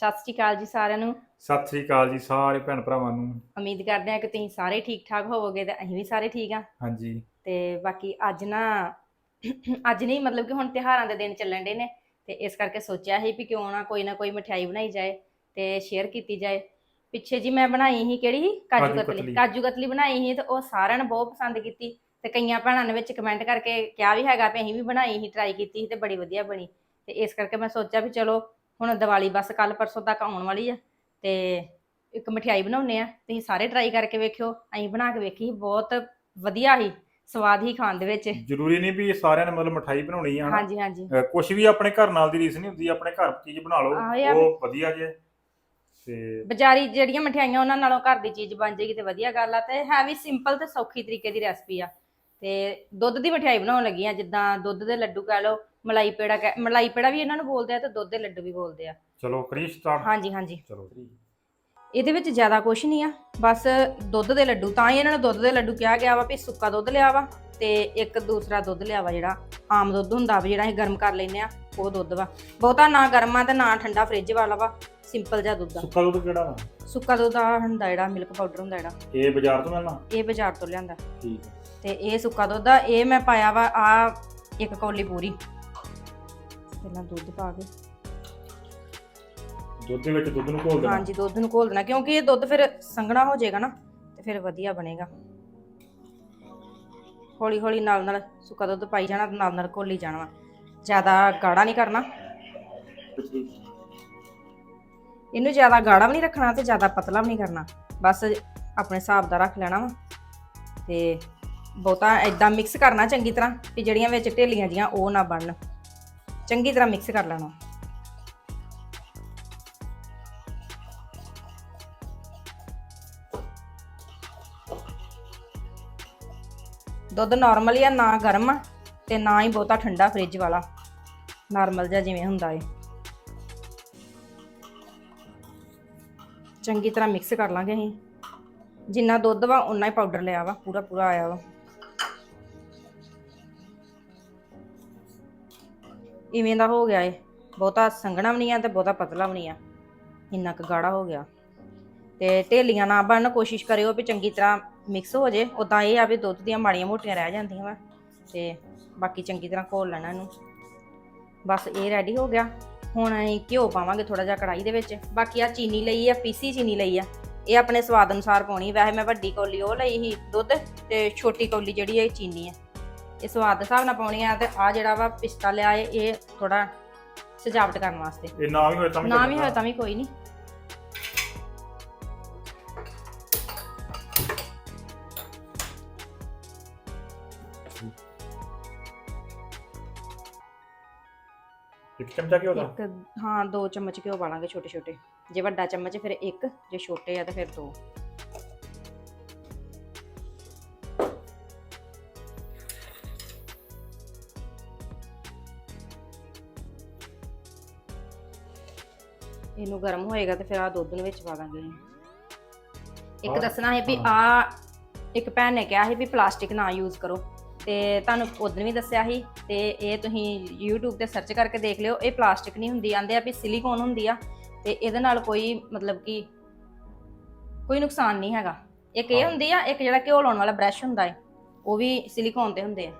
ਸਤਿ ਸ਼੍ਰੀ ਅਕਾਲ ਜੀ ਸਾਰਿਆਂ ਨੂੰ। ਸਤਿ ਸ੍ਰੀ ਅਕਾਲ ਜੀ ਸਾਰੇ ਭੈਣ ਭਰਾਵਾਂ ਨੂੰ। ਉਮੀਦ ਕਰਦੇ ਹਾਂ ਕਿ ਤੁਸੀਂ ਸਾਰੇ ਠੀਕ ਠਾਕ ਹੋਵੋਗੇ ਤੇ ਅਸੀਂ ਵੀ ਸਾਰੇ ਠੀਕ ਆ ਹਾਂਜੀ। ਤੇ ਬਾਕੀ ਅੱਜ ਨਾ ਅੱਜ ਨਹੀਂ ਮਤਲਬ ਕਿ ਹੁਣ ਤਿਉਹਾਰਾਂ ਦੇ ਦਿਨ ਚੱਲਣ ਦੇ ਨੇ ਤੇ ਇਸ ਕਰਕੇ ਸੋਚਿਆ ਸੀ ਵੀ ਕਿਉਂ ਨਾ ਕੋਈ ਨਾ ਕੋਈ ਮਠਿਆਈ ਬਣਾਈ ਜਾਏ ਤੇ ਸ਼ੇਅਰ ਕੀਤੀ ਜਾਏ। ਪਿੱਛੇ ਜੀ ਮੈਂ ਬਣਾਈ ਸੀ ਕਿਹੜੀ ਸੀ? ਕਾਜੂ ਕਾਜੂ ਕਤਲੀ। ਕਤਲੀ। ਕਾਜੂ ਕਤਲੀ ਬਣਾਈ ਸੀ ਤੇ ਉਹ ਸਾਰਿਆਂ ਨੇ ਬਹੁਤ ਪਸੰਦ ਕੀਤੀ ਤੇ ਕਈਆਂ ਭੈਣਾਂ ਨੇ ਵਿੱਚ ਕਮੈਂਟ ਕਰਕੇ ਕਿਹਾ ਵੀ ਹੈਗਾ ਵੀ ਅਸੀਂ ਵੀ ਬਣਾਈ ਸੀ ਟਰਾਈ ਕੀਤੀ ਸੀ ਤੇ ਬੜੀ ਵਧੀਆ ਬਣੀ। ਤੇ ਇਸ ਕਰਕੇ ਮੈਂ ਸੋਚਿਆ ਵੀ ਚਲੋ ਹੁਣ ਦੀਵਾਲੀ ਬਸ ਕੱਲ ਪਰਸੋਂ ਤੱਕ ਆਉਣ ਵਾਲੀ ਆ ਤੇ ਇੱਕ ਮਠਿਆਈ ਬਣਾਉਨੇ ਆ। ਤੁਸੀਂ ਸਾਰੇ ਟਰਾਈ ਕਰਕੇ ਵੇਖਿਓ ਅਸੀਂ ਬਣਾ ਕੇ ਵੇਖੀ ਬਹੁਤ ਵਧੀਆ ਸੀ ਸਵਾਦ ਹੀ ਖਾਣ ਦੇ ਵਿੱਚ। ਜ਼ਰੂਰੀ ਨਹੀਂ ਵੀ ਸਾਰਿਆਂ ਨੇ ਮਤਲਬ ਮਠਾਈ ਬਣਾਉਣੀ ਆ ਹਾਂਜੀ ਹਾਂਜੀ। ਕੁਝ ਵੀ ਆਪਣੇ ਘਰ ਨਾਲ ਦੀ ਰੀਸ ਨਹੀਂ ਹੁੰਦੀ ਆਪਣੇ ਘਰ ਚੀਜ਼ ਬਣਾ। ਲਓ ਉਹ ਵਧੀਆ ਜੇ। ਤੇ ਬਾਜ਼ਾਰੀ ਜਿਹੜੀਆਂ ਮਠਿਆਈਆਂ ਉਹਨਾਂ ਨਾਲੋਂ ਘਰ ਦੀ ਚੀਜ਼ ਬਣ ਜਾਏਗੀ ਤੇ ਵਧੀਆ ਗੱਲ ਆ ਤੇ ਹੈ ਵੀ ਸਿੰਪਲ ਤੇ ਸੌਖੀ ਤਰੀਕੇ ਦੀ ਰੈਸਪੀ ਆ। ਤੇ ਦੁੱਧ ਦੀ ਮਠਿਆਈ ਬਣਾਉਣ ਲੱਗੀ ਆ ਜਿੱਦਾਂ ਦੁੱਧ ਦੇ ਲੱਡੂ ਕਹਿ ਲਓ ਮਲਾਈ ਪੇੜਾ ਕਹਿ- ਮਲਾਈ ਪੇੜਾ ਵੀ ਇਹਨਾਂ ਨੂੰ ਬੋਲਦੇ ਆ ਤੇ ਦੁੱਧ ਦੇ ਲੱਡੂ ਵੀ ਬੋਲਦੇ ਆ। ਚਲੋ ਕਰੀ ਸਟਾਰਟ ਹਾਂਜੀ ਹਾਂਜੀ। ਚਲੋ। ਇਹਦੇ ਵਿੱਚ ਜ਼ਿਆਦਾ ਕੁਝ ਨਹੀਂ ਆ ਬਸ ਦੁੱਧ ਦੇ ਲੱਡੂ ਤਾਂ ਹੀ ਇਹਨਾਂ ਨੂੰ ਦੁੱਧ ਦੇ ਲੱਡੂ ਕਿਹਾ ਗਿਆ ਵਾ ਵੀ ਸੁੱਕਾ ਦੁੱਧ ਲਿਆ ਵਾ ਤੇ ਇੱਕ ਦੂਸਰਾ ਦੁੱਧ ਲਿਆ ਵਾ ਜਿਹੜਾ ਆਮ ਦੁੱਧ ਹੁੰਦਾ ਵਾ ਜਿਹੜਾ ਅਸੀਂ ਗਰਮ ਕਰ ਲੈਨੇ ਆ ਉਹ ਦੁੱਧ ਵਾ। ਬਹੁਤਾ ਨਾ ਗਰਮ ਆ ਤੇ ਨਾ ਠੰਡਾ ਫ੍ਰਿਜ ਵਾਲਾ ਵਾ ਸਿੰਪਲ ਜਿਹਾ ਦੁੱਧ ਆ। ਸੁੱਕਾ ਦੁੱਧ ਕਿਹੜਾ ਵਾ? ਸੁੱਕਾ ਦੁੱਧ ਆ ਹੁੰਦਾ ਜਿਹੜਾ ਮਿਲਕ ਪਾਊਡਰ ਹੁੰਦਾ ਜਿਹੜਾ। ਇਹ ਬਾਜ਼ਾਰ ਤੋਂ ਮਿਲਣਾ? ਇਹ ਬਾਜ਼ਾਰ ਤੋਂ ਲਿਆਂਦਾ। ਠੀਕ ਹੈ ਤੇ ਇਹ ਸੁੱਕਾ ਦੁੱਧ ਆ ਇਹ ਮੈਂ ਪਾਇਆ ਵਾ ਆ ਇੱਕ ਕੌਲੀ ਪੂਰੀ। ਪਹਿਲਾਂ ਦੁੱਧ ਪਾ ਕੇ। ਦੁੱਧ ਦੇ ਵਿੱਚ ਦੁੱਧ ਨੂੰ ਘੋਲ ਦੇਣਾ? ਹਾਂਜੀ ਦੁੱਧ ਨੂੰ ਘੋਲ ਦੇਣਾ ਕਿਉਂਕਿ ਇਹ ਦੁੱਧ ਫਿਰ ਸੰਘਣਾ ਹੋ ਜਾਏਗਾ ਨਾ ਤੇ ਫਿਰ ਵਧੀਆ ਬਣੇਗਾ। ਹੌਲੀ ਹੌਲੀ ਨਾਲ ਨਾਲ ਸੁੱਕਾ ਦੁੱਧ ਪਾਈ ਜਾਣਾ ਤੇ ਨਾਲ ਨਾਲ ਘੋਲੀ ਜਾਣਾ ਜ਼ਿਆਦਾ ਗਾੜਾ ਨਹੀਂ ਕਰਨਾ। ਇਹਨੂੰ ਜ਼ਿਆਦਾ ਗਾੜਾ ਵੀ ਨਹੀਂ ਰੱਖਣਾ ਤੇ ਜ਼ਿਆਦਾ ਪਤਲਾ ਵੀ ਨਹੀਂ ਕਰਨਾ। ਬਸ ਆਪਣੇ ਹਿਸਾਬ ਦਾ ਰੱਖ ਲੈਣਾ ਵਾ। ਤੇ ਬਹੁਤਾ ਐਦਾਂ ਮਿਕਸ ਕਰਨਾ ਚੰਗੀ ਤਰ੍ਹਾਂ ਕਿ ਜਿਹੜੀਆਂ ਵਿੱਚ ਢੇਲੀਆਂ ਜੀਆਂ ਉਹ ਨਾ ਬਣਨ। ਚੰਗੀ ਤਰ੍ਹਾਂ ਮਿਕਸ ਕਰ ਲੈਣਾ। ਦੁੱਧ ਨਾਰਮਲ ਹੀ ਆ ਨਾ ਗਰਮ ਆ ਤੇ ਨਾ ਹੀ ਬਹੁਤਾ ਠੰਡਾ ਫ੍ਰਿਜ ਵਾਲਾ। ਨਾਰਮਲ ਜਿਹਾ ਜਿਵੇਂ ਹੁੰਦਾ ਏ। ਚੰਗੀ ਤਰ੍ਹਾਂ ਮਿਕਸ ਕਰ ਲਾਂਗੇ ਅਸੀਂ। ਜਿੰਨਾ ਦੁੱਧ ਵਾ ਉਨਾ ਹੀ ਪਾਊਡਰ ਲਿਆ ਵਾ ਪੂਰਾ ਪੂਰਾ ਆਇਆ ਵਾ। ਇਵੇਂ ਦਾ ਹੋ ਗਿਆ ਏ। ਬਹੁਤਾ ਸੰਘਣਾ ਵੀ ਨਹੀਂ ਆ ਤੇ ਬਹੁਤਾ ਪਤਲਾ ਵੀ ਨਹੀਂ ਆ। ਇੰਨਾ ਕੁ ਗਾੜਾ ਹੋ ਗਿਆ। ਤੇ ਢੇਲੀਆਂ ਨਾ ਬਣਨ ਕੋਸ਼ਿਸ਼ ਕਰਿਓ ਵੀ ਚੰਗੀ ਤਰ੍ਹਾਂ ਮਿਕਸ ਹੋ ਜੇ। ਉਦਾਂ ਇਹ ਆ ਵੀ ਦੁੱਧ ਦੀਆਂ ਮਾੜੀਆਂ ਮੋਟੀਆਂ ਰਹਿ ਜਾਂਦੀਆਂ ਵਾ। ਤੇ ਬਾਕੀ ਚੰਗੀ ਤਰ੍ਹਾਂ ਘੋਲ ਲੈਣਾ ਇਹਨੂੰ। ਬਸ ਇਹ ਰੈਡੀ ਹੋ ਗਿਆ। ਹੁਣ ਅਸੀਂ ਘਿਓ ਪਾਵਾਂਗੇ ਥੋੜਾ ਜਿਹਾ ਕੜਾਈ ਦੇ ਵਿੱਚ। ਬਾਕੀ ਆ ਚੀਨੀ ਲਈ ਆ, ਪੀਸੀ ਚੀਨੀ ਲਈ ਆ। ਇਹ ਆਪਣੇ ਸਵਾਦ ਅਨੁਸਾਰ ਪਾਉਣੀ। ਵੈਸੇ ਮੈਂ ਵੱਡੀ ਕੌਲੀ ਉਹ ਲਈ ਸੀ ਦੁੱਧ ਤੇ ਛੋਟੀ ਕੌਲੀ ਜਿਹੜੀ ਇਹ ਚੀਨੀ ਹੈ ਇਹ ਸਵਾਦ ਦੇ ਹਿਸਾਬ ਨਾਲ ਪਾਉਣੀ ਆ ਤੇ ਆ ਜਿਹੜਾ ਵਾ ਪਿਸਤਾ ਲਿਆ ਏ ਇਹ ਥੋੜਾ ਸਜਾਵਟ ਕਰਨ ਵਾਸਤੇ। ਇਹ ਨਾ ਵੀ ਹੋਏ ਤਾਂ ਵੀ ਨਾ ਵੀ। ਹੋਇਆ ਤਾਂ ਵੀ ਕੋਈ ਨਹੀਂ ਇੱਕ ਚਮਚਾ ਘਿਓ ਦਾ? ਇੱਕ ਹਾਂ ਦੋ ਚਮਚ ਘਿਓ ਪਾਲਾਂਗੇ ਛੋਟੇ ਛੋਟੇ ਜੇ ਵੱਡਾ ਚਮਚ ਫਿਰ ਇੱਕ ਜੇ ਛੋਟੇ ਆ ਤਾਂ ਫਿਰ ਦੋ। ਇਹਨੂੰ ਗਰਮ ਹੋਏਗਾ ਤੇ ਫਿਰ ਆ ਦੁੱਧ ਨੂੰ ਵਿੱਚ ਪਾ ਦਾਂਗੇ ਇੱਕ ਹਾਂ, ਦੱਸਣਾ ਹੈ ਵੀ। ਆ ਇੱਕ ਭੈਣ ਨੇ ਕਿਹਾ ਸੀ ਵੀ ਪਲਾਸਟਿਕ ਨਾ ਯੂਜ਼ ਕਰੋ। ਤੇ ਤੁਹਾਨੂੰ ਉਦੋਂ ਵੀ ਦੱਸਿਆ ਸੀ ਤੇ ਇਹ ਤੁਸੀਂ YouTube ਤੇ ਸਰਚ ਕਰਕੇ ਦੇਖ ਲਿਓ ਇਹ ਪਲਾਸਟਿਕ ਨਹੀਂ ਹੁੰਦੀ ਆਂਦੇ ਆ ਵੀ ਸਿਲੀਕੋਨ ਹੁੰਦੀ ਆ। ਤੇ ਇਹਦੇ ਨਾਲ ਕੋਈ ਮਤਲਬ ਕਿ ਕੋਈ ਨੁਕਸਾਨ ਨਹੀਂ ਹੈਗਾ। ਇੱਕ ਇਹ ਹਾਂ। ਹੁੰਦੀ ਆ ਇੱਕ ਜਿਹੜਾ ਘਿਓ ਲਾਉਣ ਵਾਲਾ ਬ੍ਰਸ਼ ਹੁੰਦਾ ਹੈ ਉਹ ਵੀ ਸਿਲੀਕੋਨ ਤੇ ਹੁੰਦੇ ਆ।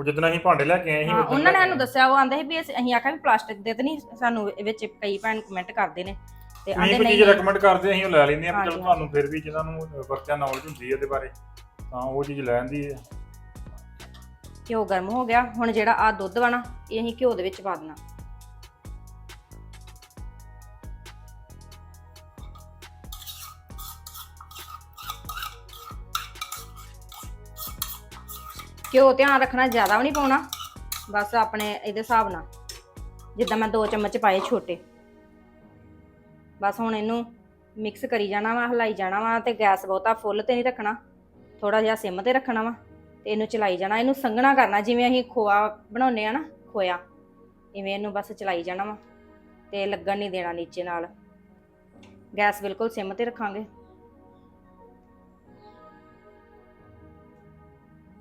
ਉਹ ਜਿੱਦਣ ਅਸੀਂ ਭਾਂਡੇ ਲੈ ਕੇ ਆਏ ਸੀ ਹਾਂ ਉਹਨਾਂ ਨੇ ਲੈ ਸਾਨੂੰ ਦੱਸਿਆ ਉਹ ਆਂਦੇ ਸੀ ਵੀ ਅਸੀਂ ਅਸੀਂ ਆਖਿਆ ਵੀ ਪਲਾਸਟਿਕ ਦੇ ਤੇ ਨਹੀਂ ਸਾਨੂੰ ਇਹ ਵਿੱਚ ਕਈ ਭੈਣ ਕਮੈਂਟ ਕਰਦੇ ਨੇ। ਤੇ ਤੁਸੀਂ ਆਂਦੇ ਕੋਈ ਨਹੀਂ ਚੀਜ਼ ਰეკਮੈਂਡ ਕਰਦੇ ਅਸੀਂ ਉਹ ਲੈ ਲੈਂਦੇ ਆ ਹਾਂਜੀ, ਚਲੋ ਤੁਹਾਨੂੰ ਫਿਰ ਵੀ ਜਿਹਨਾਂ ਨੂੰ ਵਰਤਿਆ ਨੌਲੇਜ ਹੁੰਦੀ ਹੈ ਇਹਦੇ ਬਾਰੇ ਤਾਂ ਉਹ ਚੀਜ਼ ਲੈ ਆਂਦੀ ਹੈ ਘਿਓ ਗਰਮ ਹੋ ਗਿਆ ਹੁਣ ਜਿਹੜਾ ਆ ਦੁੱਧ ਵਾ ਨਾ ਇਹ ਅਸੀਂ ਘਿਓ ਦੇ ਵਿੱਚ ਪਾ ਦੇਣਾ। ਘਿਓ ਧਿਆਨ ਰੱਖਣਾ ਜ਼ਿਆਦਾ ਵੀ ਨਹੀਂ ਪਾਉਣਾ, ਬਸ ਆਪਣੇ ਇਹਦੇ ਹਿਸਾਬ ਨਾਲ। ਜਿੱਦਾਂ ਮੈਂ ਦੋ ਚਮਚ ਪਾਏ ਛੋਟੇ। ਬਸ ਹੁਣ ਇਹਨੂੰ ਮਿਕਸ ਕਰੀ ਜਾਣਾ ਵਾ, ਹਲਾਈ ਜਾਣਾ ਵਾ ਤੇ ਗੈਸ ਬਹੁਤਾ ਫੁੱਲ ਤੇ ਨਹੀਂ ਰੱਖਣਾ। ਥੋੜਾ ਜਿਹਾ ਸਿਮ ਤੇ ਰੱਖਣਾ ਵਾ ਤੇ ਇਹਨੂੰ ਚਲਾਈ ਜਾਣਾ। ਇਹਨੂੰ ਸੰਘਣਾ ਕਰਨਾ, ਜਿਵੇਂ ਅਸੀਂ ਖੋਆ ਬਣਾਉਨੇ ਆ ਨਾ, ਖੋਇਆ। ਇਵੇਂ ਇਹਨੂੰ ਬਸ ਚਲਾਈ ਜਾਣਾ ਵਾ ਤੇ ਲੱਗਣ ਨਹੀਂ ਦੇਣਾ ਨੀਚੇ ਨਾਲ। ਗੈਸ ਬਿਲਕੁਲ ਸਿਮ ਤੇ ਰੱਖਾਂਗੇ।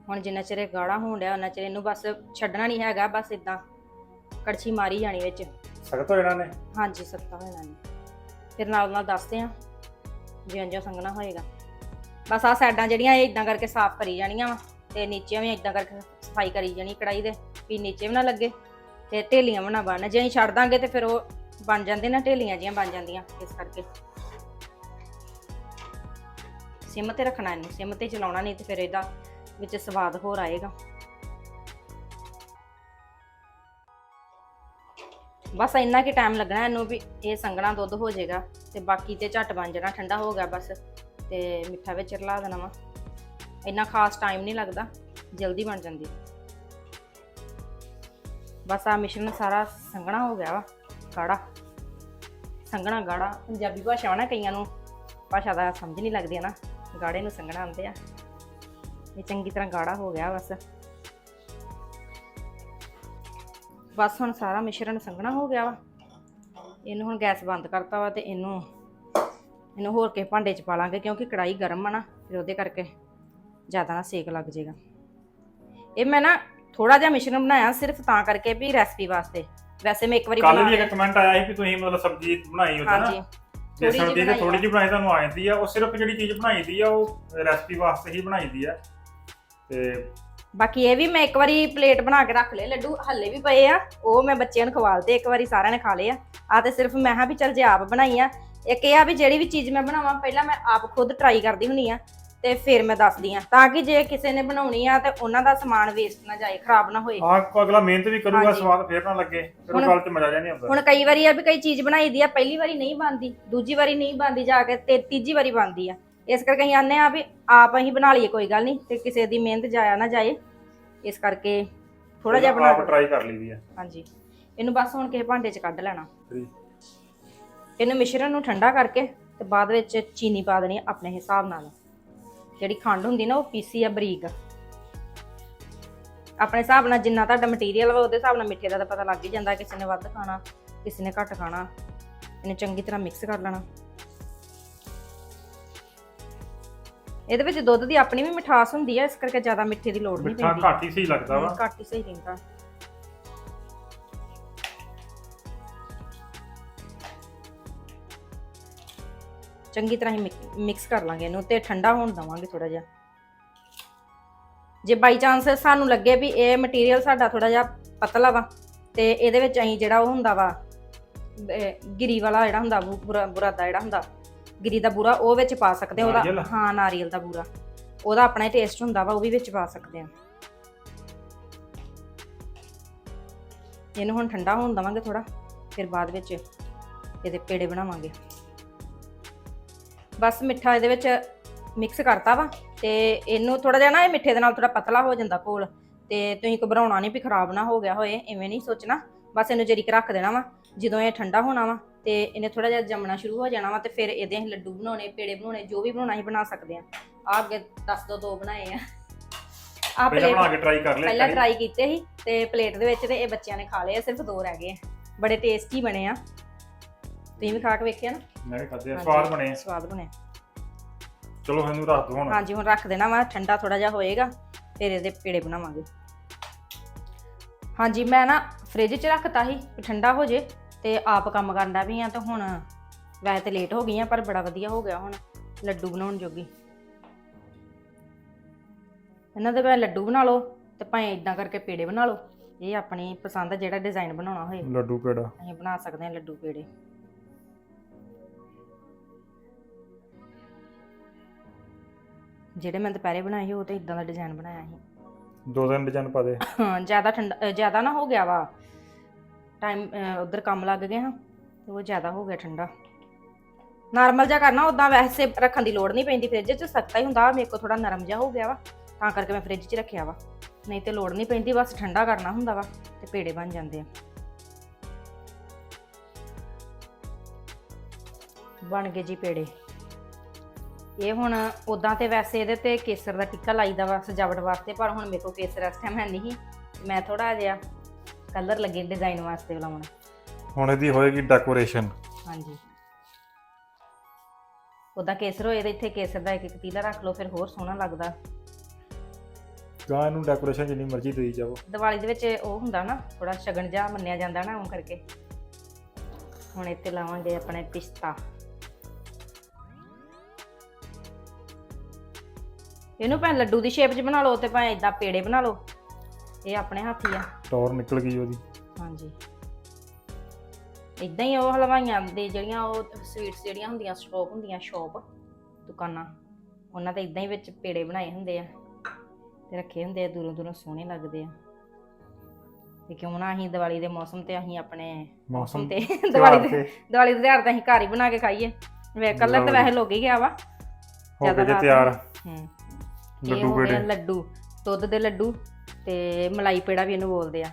ਹੁਣ ਜਿੰਨਾ ਚਿਰ ਇਹ ਗਾੜਾ ਹੋਣ ਡਿਆ ਉਹਨਾਂ ਚਿਰ ਇਹਨੂੰ ਬਸ ਛੱਡਣਾ ਨਹੀਂ ਹੈਗਾ ਬਸ ਇਦਾਂ ਕੜਛੀ ਮਾਰੀ ਜਾਣੀ ਵਿੱਚ। ਸਖਤ ਹੋ ਜਾਣਾ ਨੇ ਹਾਂਜੀ ਸੱਤਾ ਹੋ ਜਾਣਾ ਨੇ ਫਿਰ ਨਾਲ ਨਾਲ ਦੱਸਦੇ ਆ ਜਿਉਂ ਜਿਉਂ ਸੰਗਣਾ ਹੋਏਗਾ। ਬਸ ਆ ਸਾਈਡਾਂ ਜਿਹੜੀਆਂ ਇਹ ਇਦਾਂ ਕਰਕੇ ਸਾਫ਼ ਕਰੀ ਜਾਣੀਆਂ ਵਾ ਤੇ ਨੀਚੇ ਵੀ ਇਦਾਂ ਕਰਕੇ ਸਫ਼ਾਈ ਕਰੀ ਜਾਣੀ ਕੜਾਈ ਦੇ ਵੀ ਨੀਚੇ ਵੀ ਨਾ ਲੱਗੇ ਤੇ ਢੇਲੀਆਂ ਵੀ ਨਾ ਬਣਨ ਜੇ ਅਸੀਂ ਛੱਡ ਦਾਂਗੇ ਤੇ ਫਿਰ ਉਹ ਬਣ ਜਾਂਦੇ ਨਾ ਢੇਲੀਆਂ ਜੀਆਂ ਬਣ ਜਾਂਦੀਆਂ ਇਸ ਕਰਕੇ। ਸਿਮ ਤੇ ਰੱਖਣਾ ਇਹਨੂੰ ਸਿਮ ਤੇ ਚਲਾਉਣਾ ਨਹੀਂ ਤੇ ਫਿਰ ਇਹਦਾ ਵਿੱਚ ਸਵਾਦ ਹੋਰ ਆਏਗਾ। ਬਸ ਇੰਨਾ ਕਿ ਟਾਈਮ ਲੱਗਣਾ ਇਹਨੂੰ ਵੀ, ਇਹ ਸੰਘਣਾ ਦੁੱਧ ਹੋ ਜਾਏਗਾ ਤੇ ਬਾਕੀ ਤੇ ਝਟ ਬਣ ਜਾਣਾ, ਠੰਡਾ ਹੋ ਗਿਆ ਬਸ ਤੇ ਮਿੱਠਾ ਵਿੱਚ ਰਲਾ ਦੇਣਾ ਵਾ। ਇੰਨਾ ਖਾਸ ਟਾਈਮ ਨਹੀਂ ਲੱਗਦਾ, ਜਲਦੀ ਬਣ ਜਾਂਦੀ ਬਸ ਆ ਮਿਸ਼ਰਣ ਸਾਰਾ ਸੰਘਣਾ ਹੋ ਗਿਆ ਵਾ, ਗਾੜਾ। ਸੰਘਣਾ ਗਾੜਾ, ਪੰਜਾਬੀ ਭਾਸ਼ਾ ਵਾ ਨਾ ਕਈਆਂ ਨੂੰ ਭਾਸ਼ਾ ਦਾ ਸਮਝ ਨਹੀਂ ਲੱਗਦੀ ਹੈ ਨਾ, ਗਾੜੇ ਨੂੰ ਸੰਘਣਾ ਆਉਂਦੇ ਆ। ਇਹ ਚੰਗੀ ਤਰ੍ਹਾਂ ਗਾੜਾ ਹੋ ਗਿਆ ਬਸ। ਬਸ ਹੁਣ ਸਾਰਾ ਮਿਸ਼ਰਣ ਸੰਘਣਾ ਹੋ ਗਿਆ ਵਾ। ਇਹਨੂੰ ਹੁਣ ਗੈਸ ਬੰਦ ਕਰਤਾ ਵਾ ਤੇ ਇਹਨੂੰ ਇਹਨੂੰ ਹੋਰ ਕਿਸੇ ਭਾਂਡੇ 'ਚ ਪਾ ਲਾਂਗੇ ਕਿਉਂਕਿ ਕੜਾਈ ਗਰਮ ਆ ਨਾ ਫਿਰ ਉਹਦੇ ਕਰਕੇ ਜ਼ਿਆਦਾ ਨਾ ਸੇਕ ਲੱਗ ਜਾਏਗਾ ਇਹ ਮੈਂ ਨਾ ਥੋੜਾ ਜਿਹਾ ਮਿਸ਼ਰਣ ਬਣਾਇਆ ਸਿਰਫ ਤਾਂ ਕਰਕੇ ਵੀ ਰੈਸਪੀ ਵਾਸਤੇ। ਵੈਸੇ ਮੈਂ ਇੱਕ ਵਾਰੀ ਕੱਲ ਵੀ ਇੱਕ ਕਮੈਂਟ ਆਇਆ ਸੀ ਕਿ ਤੁਸੀਂ ਮਤਲਬ ਸਬਜ਼ੀ ਬਣਾਈ ਉਹਦਾ ਨਾ ਦੀ ਜਿਹੀ ਤੇ ਥੋੜੀ ਜਿਹੀ ਬਣਾਈ ਤੁਹਾਨੂੰ ਆ ਜਾਂਦੀ ਆ। ਉਹ ਸਿਰਫ ਜਿਹੜੀ ਚੀਜ਼ ਬਣਾਈ ਦੀ ਆ ਉਹ ਰੈਸਪੀ ਵਾਸਤੇ ਹੀ ਬਣਾਈ ਦੀ ਆ। ਤੇ ਬਾਕੀ ਇਹ ਵੀ ਮੈਂ ਇੱਕ ਵਾਰੀ ਪਲੇਟ ਬਣਾ ਕੇ ਰੱਖ ਲਏ ਲੱਡੂ ਹੱਲੇ ਵੀ ਪਏ ਆ ਉਹ ਮੈਂ ਬੱਚਿਆਂ ਨੂੰ ਖਵਾਲਤੇ ਇੱਕ ਵਾਰੀ ਸਾਰਿਆਂ ਨੇ ਖਾ ਲਏ ਆ। ਆ ਤੇ ਸਿਰਫ ਮੈਂ ਹਾਂ ਵੀ ਚਲ ਜੇ ਆਪ ਬਣਾਈ ਆ ਇੱਕ ਇਹ ਆ ਵੀ ਜਿਹੜੀ ਵੀ ਚੀਜ਼ ਮੈਂ ਬਣਾਵਾਂ ਪਹਿਲਾਂ ਮੈਂ ਆਪ ਖੁਦ ਟਰਾਈ ਕਰਦੀ ਹੁੰਨੀ ਆ ਤੇ ਫਿਰ ਮੈਂ ਦੱਸਦੀ ਆ ਤਾਂ ਕਿ ਜੇ ਕਿਸੇ ਨੇ ਬਣਾਉਣੀ ਆ ਤੇ ਉਹਨਾਂ ਦਾ ਸਮਾਨ ਵੇਸਟ ਨਾ ਜਾਏ ਖਰਾਬ ਨਾ ਹੋਏ। ਆਹ ਕੋ ਅਗਲਾ ਮਿਹਨਤ ਵੀ ਕਰੂਗਾ ਹਾਂਜੀ। ਸਵਾਦ ਫੇਰ ਨਾ ਲੱਗੇ ਫਿਰ ਉਹ ਹੁਣ- ਗੱਲ 'ਚ ਮਜ਼ਾ ਜਿਹਾ ਨਹੀਂ ਆਉਂਦਾ। ਹੁਣ ਕਈ ਵਾਰੀ ਆ ਵੀ ਕਈ ਚੀਜ਼ ਬਣਾਈ ਦੀ ਆ ਪਹਿਲੀ ਵਾਰੀ ਨਹੀਂ ਬਣਦੀ ਦੂਜੀ ਵਾਰੀ ਨਹੀਂ ਬਣਦੀ ਜਾ ਕੇ ਤੇ ਤੀਜੀ ਵਾਰੀ ਬਣਦੀ ਆ। ਇਸ ਕਰਕੇ ਅਸੀਂ ਆਨੇ ਆ ਵੀ ਆਪ ਅਸੀਂ ਬਣਾ ਲਈਏ ਕੋਈ ਗੱਲ ਨਹੀਂ ਤੇ ਕਿਸੇ ਦੀ ਮਿਹਨਤ ਜਾਇਆ ਨਾ ਜਾਏ। ਇਸ ਕਰਕੇ ਥੋੜਾ ਜਿਹਾ ਬਣਾ ਆਪ ਲਓ। ਟਰਾਈ ਕਰ ਲਈਦੀ ਆ। ਹਾਂਜੀ। ਇਹਨੂੰ ਬਸ ਹੁਣ ਕਿਸੇ ਭਾਂਡੇ 'ਚ ਕੱਢ ਲੈਣਾ. ਇਹਨੂੰ ਮਿਸ਼ਰਣ ਨੂੰ ਠੰਡਾ ਕਰਕੇ ਤੇ ਬਾਅਦ ਵਿੱਚ ਚੀਨੀ ਪਾ ਦੇਣੀ ਆ ਆਪਣੇ ਹਿਸਾਬ ਨਾਲ। ਜਿਹੜੀ ਖੰਡ ਹੁੰਦੀ ਨਾ ਉਹ ਪੀਸੀ ਆ ਬਰੀਕ। ਆਪਣੇ ਹਿਸਾਬ ਨਾਲ ਜਿੰਨਾ ਤੁਹਾਡਾ ਮਟੀਰੀਅਲ ਵਾ ਉਹਦੇ ਹਿਸਾਬ ਨਾਲ ਮਿੱਠੇ ਦਾ ਤਾਂ ਪਤਾ ਲੱਗ ਹੀ ਜਾਂਦਾ ਕਿਸੇ ਨੇ ਵੱਧ ਖਾਣਾ ਕਿਸੇ ਨੇ ਘੱਟ ਖਾਣਾ। ਇਹਨੂੰ ਚੰਗੀ ਤਰ੍ਹਾਂ ਮਿਕਸ ਕਰ ਲੈਣਾ। ਇਹਦੇ ਵਿੱਚ ਦੁੱਧ ਦੀ ਆਪਣੀ ਵੀ ਮਿਠਾਸ ਹੁੰਦੀ ਆ ਇਸ ਕਰਕੇ ਜ਼ਿਆਦਾ ਮਿੱਠੇ ਦੀ ਲੋੜ ਨਹੀਂ ਮਿੱਠਾ ਪੈਂਦੀ। ਘੱਟ ਹੀ ਸਹੀ ਲੱਗਦਾ ਵਾ। ਘੱਟ ਹੀ ਸਹੀ ਰਹਿੰਦਾ। ਚੰਗੀ ਤਰ੍ਹਾਂ ਹੀ ਮਿਕਸ ਕਰ ਲਾਂਗੇ ਇਹਨੂੰ ਤੇ ਠੰਡਾ ਹੋਣ ਦਵਾਂਗੇ ਥੋੜਾ ਜਿਹਾ। ਜੇ ਬਾਈ ਚਾਂਸ ਸਾਨੂੰ ਲੱਗੇ ਵੀ ਇਹ ਮਟੀਰੀਅਲ ਸਾਡਾ ਥੋੜਾ ਜਿਹਾ ਪਤਲਾ ਵਾ ਤੇ ਇਹਦੇ ਵਿੱਚ ਅਸੀਂ ਜਿਹੜਾ ਉਹ ਹੁੰਦਾ ਵਾ ਗਿਰੀ ਵਾਲਾ ਜਿਹੜਾ ਹੁੰਦਾ ਬੁਰਾ ਬੁਰਾਦਾ ਜਿਹੜਾ ਹੁੰਦਾ ਗਿਰੀ ਦਾ ਬੂਰਾ ਉਹ ਵਿੱਚ ਪਾ ਸਕਦੇ ਹਾਂ ਨਾਰੀਅਲ? ਉਹਦਾ ਹਾਂ ਨਾਰੀਅਲ ਦਾ ਬੂਰਾ। ਉਹਦਾ ਆਪਣਾ ਹੀ ਟੇਸਟ ਹੁੰਦਾ ਵਾ ਉਹ ਵੀ ਵਿੱਚ ਪਾ ਸਕਦੇ ਆ। ਇਹਨੂੰ ਹੁਣ ਠੰਡਾ ਹੋਣ ਦਵਾਂਗੇ ਥੋੜਾ ਫਿਰ ਬਾਅਦ ਵਿੱਚ ਇਹਦੇ ਪੇੜੇ ਬਣਾਵਾਂਗੇ। ਬਸ ਮਿੱਠਾ ਇਹਦੇ ਵਿੱਚ ਮਿਕਸ ਕਰਤਾ ਵਾ ਤੇ ਇਹਨੂੰ ਥੋੜਾ ਜਿਹਾ ਨਾ ਇਹ ਮਿੱਠੇ ਦੇ ਨਾਲ ਥੋੜਾ ਪਤਲਾ ਹੋ ਜਾਂਦਾ ਘੋਲ। ਤੇ ਤੁਸੀਂ ਘਬਰਾਉਣਾ ਨਹੀਂ ਵੀ ਖਰਾਬ ਨਾ ਹੋ ਗਿਆ ਹੋਏ ਐਵੇਂ ਨਹੀਂ ਸੋਚਣਾ। ਬਸ ਇਹਨੂੰ ਜਰੀ ਰੱਖ ਦੇਣਾ ਵਾ ਜਦੋਂ ਇਹ ਠੰਡਾ ਹੋਣਾ ਵਾ ਤੇ ਇਹਨੇ ਥੋੜਾ ਜਿਹਾ ਜੰਮਣਾ ਸ਼ੁਰੂ ਹੋ ਜਾਣਾ ਵਾ ਤੇ ਫਿਰ ਇਹਦੇ ਅਸੀਂ ਲੱਡੂ ਬਣਾਉਣੇ ਪੇੜੇ ਬਣਾਉਣੇ ਜੋ ਵੀ ਬਣਾਉਣਾ ਅਸੀਂ ਬਣਾ ਸਕਦੇ ਆ ਆ ਅੱਗੇ ਦੱਸ ਦੋ ਦੋ ਬਣਾਏ ਆ। ਆ ਪਹਿਲਾਂ ਬਣਾ ਪਲੇਟ ਕੇ ਟਰਾਈ ਕਰ ਲਿਆ ਪਹਿਲਾਂ। ਟਰਾਈ ਕੀਤੇ ਸੀ ਤੇ ਪਲੇਟ ਦੇ ਵਿੱਚ ਤੇ ਇਹ ਬੱਚਿਆਂ ਨੇ ਖਾ ਲਏ ਆ ਸਿਰਫ ਦੋ ਰਹਿ ਗਏ ਆ। ਬੜੇ ਟੇਸਟੀ ਬਣੇ ਆ। ਤੁਸੀਂ ਵੀ ਖਾ ਕੇ ਵੇਖਿਆ ਨਾ? ਮੈਂ ਵੀ ਖਾਦੇ ਹਾਂਜੀ, ਸਵਾਦ ਬਣੇ ਸਵਾਦ ਬਣੇ ਚਲੋ ਇਹਨੂੰ ਰੱਖ ਦੋ ਹੁਣ। ਹਾਂਜੀ ਹੁਣ ਰੱਖ ਦੇਣਾ ਵਾ ਠੰਡਾ ਥੋੜਾ ਜਿਹਾ ਹੋਏਗਾ। ਫਿਰ ਇਹਦੇ ਪੇੜੇ ਬਣਾਵਾਂਗੇ। ਹਾਂਜੀ ਮੈਂ ਨਾ ਫ੍ਰਿਜ 'ਚ ਰੱਖਤਾ ਸੀ ਵੀ ਠੰਡਾ ਹੋ ਜੇ ਤੇ ਆਪ ਕੰਮ ਕਰਦਾ ਵੀ ਆ ਤੇ ਹੁਣ ਵੈਸੇ ਤੇ ਲੇਟ ਹੋ ਗਈ ਆ ਪਰ ਬੜਾ ਵਧੀਆ ਹੋ ਗਿਆ ਹੁਣ ਲੱਡੂ ਬਣਾਉਣ ਜੋਗੀ। ਇਹਨਾਂ ਦੇ ਭਾਵੇਂ ਲੱਡੂ ਬਣਾ ਲਓ ਤੇ ਭਾਵੇਂ ਇਦਾਂ ਕਰਕੇ ਪੇੜੇ ਬਣਾ ਲਓ ਇਹ ਆਪਣੀ ਪਸੰਦ ਜਿਹੜਾ ਡਿਜ਼ਾਈਨ ਬਣਾਉਣਾ ਹੋਏ। ਲੱਡੂ ਪੇੜਾ ਅਸੀਂ ਬਣਾ ਸਕਦੇ ਹਾਂ ਲੱਡੂ ਪੇੜੇ। ਜਿਹੜੇ ਮੈਂ ਦੁਪਹਿਰੇ ਬਣਾਏ ਸੀ ਉਹ ਤੇ ਇਦਾਂ ਦਾ ਡਿਜ਼ਾਈਨ ਬਣਾਇਆ ਸੀ। ਦੋ ਦਿਨ ਡਿਜ਼ਾਈਨ ਪਾ ਦੇ। ਹਾਂ ਜ਼ਿਆਦਾ ਠੰਡਾ ਅ, ਜ਼ਿਆਦਾ ਨਾ ਹੋ ਗਿਆ ਵਾ। ਟਾਈਮ ਉਧਰ ਕੰਮ ਲੱਗ ਹਾਂ ਤੇ ਉਹ ਜ਼ਿਆਦਾ ਹੋ ਗਿਆ ਠੰਡਾ। ਨਾਰਮਲ ਜਿਹਾ ਕਰਨਾ ਉਦਾਂ ਵੈਸੇ ਰੱਖਣ ਦੀ ਲੋੜ ਨਹੀਂ ਪੈਂਦੀ ਫ੍ਰਿਜ 'ਚ ਸਖਤਾ ਹੀ ਹੁੰਦਾ ਮੇਰੇ ਕੋਲ ਥੋੜਾ ਨਰਮ ਜਿਹਾ ਹੋ ਗਿਆ ਵਾ ਤਾਂ ਕਰਕੇ ਮੈਂ ਫ੍ਰਿਜ 'ਚ ਰੱਖਿਆ ਵਾ। ਨਹੀਂ ਤੇ ਲੋੜ ਨਹੀਂ ਪੈਂਦੀ ਬਸ ਠੰਡਾ ਕਰਨਾ ਹੁੰਦਾ ਵਾ ਤੇ ਪੇੜੇ ਬਣ ਜਾਂਦੇ ਆ। ਬਣ ਗਏ ਜੀ ਪੇੜੇ। ਇਹ ਹੁਣ ਉਦਾਂ ਤੇ ਵੈਸੇ ਇਹਦੇ ਤੇ ਕੇਸਰ ਦਾ ਟਿੱਕਾ ਲਾਈਦਾ ਵਾ ਸਜਾਵਟ ਵਾਸਤੇ ਪਰ ਹੁਣ ਮੇਰੇ ਕੋਲ ਕੇਸਰ ਇਸ ਟਾਈਮ ਹੈ ਨਹੀਂ ਮੈਂ ਥੋੜਾ ਜਿਹਾ ਕਲਰ ਲੱਗੇ ਡਿਜ਼ਾਈਨ ਵਾਸਤੇ ਲਾਉਣਾ। ਹੁਣ ਇਹਦੀ ਹੋਏਗੀ ਡੈਕੋਰੇਸ਼ਨ ਹਾਂਜੀ। ਉਦਾਂ ਕੇਸਰ ਹੋਏ ਤੇ ਇੱਥੇ ਕੇਸਰ ਦਾ ਇੱਕ ਇੱਕ ਤੀਲਾ ਰੱਖ ਲਓ ਫਿਰ ਹੋਰ ਸੋਹਣਾ ਲੱਗਦਾ। ਗਾਂ ਇਹਨੂੰ ਡੈਕੋਰੇਸ਼ਨ ਜਿੰਨੀ ਮਰਜ਼ੀ ਦੇਈ ਜਾਓ। ਦੀਵਾਲੀ ਦੇ ਵਿੱਚ ਉਹ ਹੁੰਦਾ ਨਾ ਥੋੜਾ ਸ਼ਗਨ ਜਿਹਾ ਮੰਨਿਆ ਜਾਂਦਾ ਨਾ ਉਹ ਕਰਕੇ। ਹੁਣ ਇੱਥੇ ਲਾਵਾਂਗੇ ਆਪਣੇ ਪਿਸਤਾ। ਇਹਨੂੰ ਭਾਵੇਂ ਲੱਡੂ ਦੀ ਸ਼ੇਪ 'ਚ ਬਣਾ ਲਓ ਤੇ ਭਾਵੇਂ ਇਦਾਂ ਪੇੜੇ ਬਣਾ ਲਓ। ਇਹ ਆਪਣੇ ਹੱਥ ਹੀ ਆ। ਟੌਰ ਨਿਕਲ ਗਈ ਉਹਦੀ। ਹਾਂਜੀ। ਇਦਾਂ ਹੀ ਉਹ ਹਲਵਾਈਆਂ ਦੇ ਜਿਹੜੀਆਂ ਉਹ ਸਵੀਟਸ ਜਿਹੜੀਆਂ ਹੁੰਦੀਆਂ ਸ਼ੌਪ ਹੁੰਦੀਆਂ ਸ਼ੌਪ ਦੁਕਾਨਾਂ ਉਹਨਾਂ ਤੇ ਇਦਾਂ ਹੀ ਵਿੱਚ ਪੇੜੇ ਬਣਾਏ ਹੁੰਦੇ ਆ ਤੇ ਰੱਖੇ ਹੁੰਦੇ ਆ ਦੂਰੋਂ ਦੂਰੋਂ ਸੋਹਣੇ ਲੱਗਦੇ ਆ। ਤੇ ਕਿਉਂ ਨਾ ਅਸੀਂ ਦੀਵਾਲੀ ਦੇ ਮੌਸਮ ਤੇ ਅਸੀਂ ਆਪਣੇ ਮੌਸਮ ਤੇ ਦੀਵਾਲੀ ਦੇ ਤੇ। ਦੀਵਾਲੀ ਦੇ ਤਿਉਹਾਰ ਤਾਂ ਅਸੀਂ ਘਰ ਹੀ ਬਣਾ ਕੇ ਖਾਈਏ। ਵੇ ਕਲਰ ਤਾਂ। ਵੈਸੇ ਲੋਕ ਹੀ ਗਿਆ ਵਾ। ਹੋ ਗਏ ਤਿਆਰ ਹੂੰ। ਇਹ ਲੱਡੂ ਹੋ ਗਏ ਪੇੜੇ ਲੱਡੂ ਦੁੱਧ ਦੇ ਲੱਡੂ ਤੇ ਮਲਾਈ ਪੇੜਾ ਵੀ ਇਹਨੂੰ ਬੋਲਦੇ ਆ।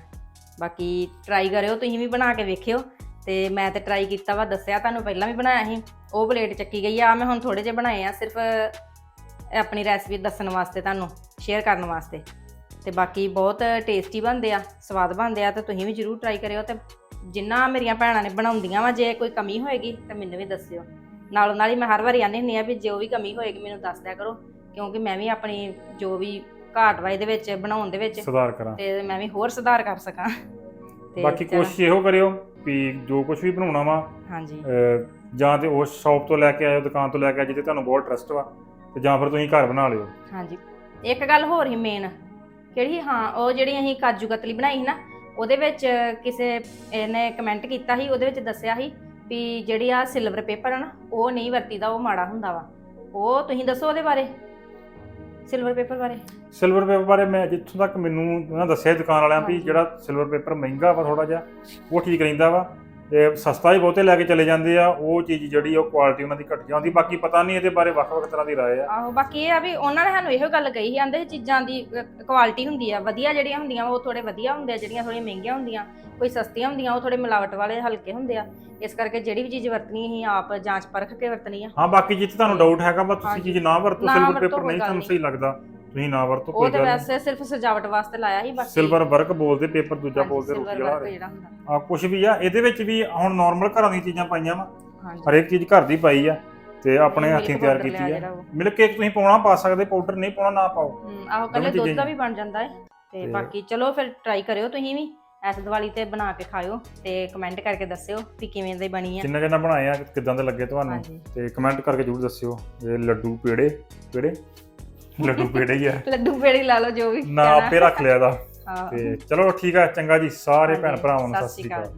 ਬਾਕੀ ਟਰਾਈ ਕਰਿਓ ਤੁਸੀਂ ਵੀ ਬਣਾ ਕੇ ਵੇਖਿਓ। ਤੇ ਮੈਂ ਤੇ ਟਰਾਈ ਕੀਤਾ ਵਾ ਦੱਸਿਆ ਤੁਹਾਨੂੰ ਪਹਿਲਾਂ ਵੀ ਬਣਾਇਆ ਸੀ। ਉਹ ਪਲੇਟ ਚੱਕੀ ਗਈ ਆ ਮੈਂ ਹੁਣ ਥੋੜੇ ਜਿਹੇ ਬਣਾਏ ਆ ਸਿਰਫ ਆਪਣੀ ਰੈਸਪੀ ਦੱਸਣ ਵਾਸਤੇ ਤੁਹਾਨੂੰ ਸ਼ੇਅਰ ਕਰਨ ਵਾਸਤੇ। ਤੇ ਬਾਕੀ ਬਹੁਤ ਟੇਸਟੀ ਬਣਦੇ ਆ ਸਵਾਦ ਬਣਦੇ ਆ ਤੇ ਤੁਸੀਂ ਵੀ ਜਰੂਰ ਟਰਾਈ ਕਰਿਓ ਤੇ ਜਿੰਨਾ ਮੇਰੀਆਂ ਭੈਣਾਂ ਨੇ ਬਣਾਉਂਦੀਆਂ ਵਾ ਜੇ ਕੋਈ ਕਮੀ ਹੋਏਗੀ ਤਾਂ ਮੈਨੂੰ ਵੀ ਦੱਸਿਓ। ਨਾਲੋਂ ਨਾਲ ਹੀ ਮੈਂ ਹਰ ਵਾਰੀ ਆਉਂਦੀ ਹੁੰਦੀ ਆ ਵੀ ਜੋ ਵੀ ਕਮੀ ਹੋਏਗੀ ਮੈਨੂੰ ਦੱਸ ਦਿਆ ਕਰੋ। ਕਿਉਂਕਿ ਮੈਂ ਵੀ ਆਪਣੀ ਜੋ ਵੀ ਘਾਟ ਵਾ ਇਹਦੇ ਵਿੱਚ ਬਣਾਉਣ ਦੇ ਵਿੱਚ ਸੁਧਾਰ ਕਰਾਂ। ਤੇ ਮੈਂ ਵੀ ਹੋਰ ਸੁਧਾਰ ਕਰ ਸਕਾਂ। ਤੇ ਬਾਕੀ ਚਲੋ, ਕੋਸ਼ਿਸ਼ ਇਹੋ ਕਰਿਓ ਵੀ ਜੋ ਕੁਝ ਵੀ ਬਣਾਉਣਾ ਵਾ ਹਾਂਜੀ। ਅਹ, ਜਾਂ ਤੇ ਉਸ ਸ਼ਾਪ ਤੋਂ ਲੈ ਕੇ ਆਇਓ ਦੁਕਾਨ ਤੋਂ ਲੈ ਕੇ ਆਇਓ ਜਿੱਥੇ ਤੁਹਾਨੂੰ ਬਹੁਤ ਟਰਸਟ ਵਾ ਤੇ ਜਾਂ ਫਿਰ ਤੁਸੀਂ ਘਰ ਬਣਾ ਲਿਓ। ਹਾਂਜੀ। ਇੱਕ ਗੱਲ ਹੋਰ ਹੀ ਮੇਨ ਕਿਹੜੀ ਹਾਂ ਉਹ ਜਿਹੜੀ ਅਸੀਂ ਕਾਜੂ ਕਤਲੀ ਬਣਾਈ ਸੀ ਨਾ ਉਹਦੇ ਵਿੱਚ ਕਿਸੇ ਇਹਨੇ ਕਮੈਂਟ ਕੀਤਾ ਸੀ ਉਹਦੇ ਵਿੱਚ ਦੱਸਿਆ ਸੀ ਵੀ ਜਿਹੜੀ ਆ ਸਿਲਵਰ ਪੇਪਰ ਆ ਨਾ ਉਹ ਨਹੀਂ ਵਰਤੀਦਾ ਉਹ ਮਾੜਾ ਹੁੰਦਾ ਵਾ। ਉਹ ਤੁਸੀਂ ਦੱਸੋ ਉਹਦੇ ਬਾਰੇ। ਸਿਲਵਰ ਪੇਪਰ ਬਾਰੇ ਸਿਲਵਰ ਪੇਪਰ ਬਾਰੇ ਮੈਂ ਜਿੱਥੋਂ ਤੱਕ ਮੈਨੂੰ ਉਹਨਾਂ ਦੱਸਿਆ ਦੁਕਾਨ ਵਾਲਿਆਂ ਵੀ। ਜਿਹੜਾ ਸਿਲਵਰ ਪੇਪਰ ਮਹਿੰਗਾ ਵਾ ਥੋੜਾ ਜਿਹਾ ਉਹ ਠੀਕ ਰਹਿੰਦਾ ਵਾ ਤੇ ਸਸਤਾ ਹੀ ਬਹੁਤੇ ਲੈ ਕੇ ਚਲੇ ਜਾਂਦੇ ਆ ਉਹ ਚੀਜ਼ ਜਿਹੜੀ ਉਹ ਕੁਆਲਿਟੀ ਉਹਨਾਂ ਦੀ ਘਟ ਜਾਂਦੀ ਬਾਕੀ ਪਤਾ ਨਹੀਂ ਇਹਦੇ ਬਾਰੇ ਵੱਖ-ਵੱਖ ਤਰ੍ਹਾਂ ਦੀ ਰਾਏ ਆ ਆਹੋ ਬਾਕੀ ਇਹ ਆ ਵੀ ਉਹਨਾਂ ਨੇ ਸਾਨੂੰ ਇਹੋ ਗੱਲ ਕਹੀ ਸੀ ਆਂਦੇ ਚੀਜ਼ਾਂ ਦੀ ਕੁਆਲਿਟੀ ਹੁੰਦੀ ਆ ਵਧੀਆ ਜਿਹੜੀਆਂ ਹੁੰਦੀਆਂ ਉਹ ਥੋੜੇ ਵਧੀਆ ਹੁੰਦੇ ਆ ਜਿਹੜੀਆਂ ਥੋੜੀਆਂ ਮਹਿੰਗੀਆਂ ਹੁੰਦੀਆਂ ਕੋਈ ਸਸਤੀਆਂ ਹੁੰਦੀਆਂ ਉਹ ਥੋੜੇ ਮਿਲਾਵਟ ਵਾਲੇ ਹਲਕੇ ਹੁੰਦੇ ਆ ਇਸ ਕਰਕੇ ਜਿਹੜੀ ਵੀ ਚੀਜ਼ ਵਰਤਣੀ ਅਸੀਂ ਆਪ ਜਾਂਚ ਪਰਖ ਕੇ ਵਰਤਣੀ ਆ ਹਾਂ ਬਾਕੀ ਜਿੱਥੇ ਤੁਹਾਨੂੰ ਡਾਊਟ ਹੈਗਾ ਵਾ ਤੁਸੀਂ। ਚੀਜ਼ ਨਾ ਵਰਤੋ ਸਿਲਵਰ ਪੇਪਰ ਨਹੀਂ ਤੁਹਾਨੂੰ। ਸਹੀ ਲੱਗਦਾ ਤੁਸੀਂ ਨਾ ਵਰਤੋ ਉਹ ਕੋਈ ਤੇ ਗੱਲ ਨਹੀਂ ਵੈਸੇ ਸਿਰਫ ਸਜਾਵਟ ਵਾਸਤੇ ਲਾਇਆ ਸੀ ਬਾਕੀ ਸਿਲਵਰ ਵਰਕ ਬੋਲਦੇ ਪੇਪਰ ਦੂਜਾ ਹਾਂਜੀ, ਬੋਲਦੇ silver ਰੋਟੀ work ਵਾਲਾ ਜਿਹੜਾ ਹੁੰਦਾ। ਆ ਕੁਝ ਵੀ ਆ ਇਹਦੇ ਵਿੱਚ ਵੀ ਹੁਣ ਨਾਰਮਲ ਘਰਾਂ ਦੀਆਂ ਚੀਜ਼ਾਂ ਪਾਈਆਂ ਵਾ। ਹਾਂਜੀ। ਹਰੇਕ ਚੀਜ਼ ਘਰ ਦੀ ਪਾਈ ਆ ਤੇ ਆਪਣੇ ਹੱਥੀਂ ਤਿਆਰ powder ਕੀਤੀ ਆ। ਜਿਹੜਾ ਉਹ। ਮਿਲਕ ਕੇਕ ਤੁਸੀਂ ਪਾਉਣਾ ਪਾ ਸਕਦੇ ਪਾਊਡਰ ਨਹੀਂ ਪਾਉਣਾ ਨਾ ਪਾਓ। ਹਮ, ਆਹੋ ਕੱਲੇ ਦੋਵੇਂ ਦੁੱਧ ਦਾ ਚੀਜ਼ਾਂ ਵੀ ਬਣ ਜਾਂਦਾ ਹੈ ਤੇ ਤੇ- ਬਾਕੀ ਚਲੋ ਫਿਰ ਟਰਾਈ ਕਰਿਓ ਤੁਸੀਂ ਵੀ ਐਸ ਦੀਵਾਲੀ ਤੇ ਬਣਾ ਕੇ ਖਾਇਓ ਤੇ ਕਮੈਂਟ ਕਰਕੇ ਦੱਸਿਓ ਵੀ ਕਿਵੇਂ ਦੀ ਬਣੀ ਆ। ਜਿੰਨਾ ਜਿੰਨਾ ਬਣਾਏ ਆ ਕਿਦਾਂ ਦੇ ਲੱਗੇ ਤੁਹਾਨੂੰ ਹਾਂਜੀ। ਤੇ ਕਮੈਂਟ ਕਰਕੇ ਜਰੂਰ ਦੱਸਿਓ ਇਹ ਲੱਡੂ ਪੇੜੇ ਪੇੜੇ। ਲੱਡੂ ਪੇੜੇ ਹੀ ਆ ਲੱਡੂ ਪੇੜੀ ਲਾ ਲਓ ਜੋ ਵੀ ਨਾ ਕਹਿਣਾ। ਆਪੇ ਰੱਖ ਲਿਆ ਦਾ ਹਾਂ। ਤੇ ਚਲੋ ਠੀਕ ਆ ਚੰਗਾ ਜੀ ਸਾਰੇ ਭੈਣ ਭਰਾਵਾਂ ਨੂੰ ਸਤਿ ਸ਼੍ਰੀ ਅਕਾਲ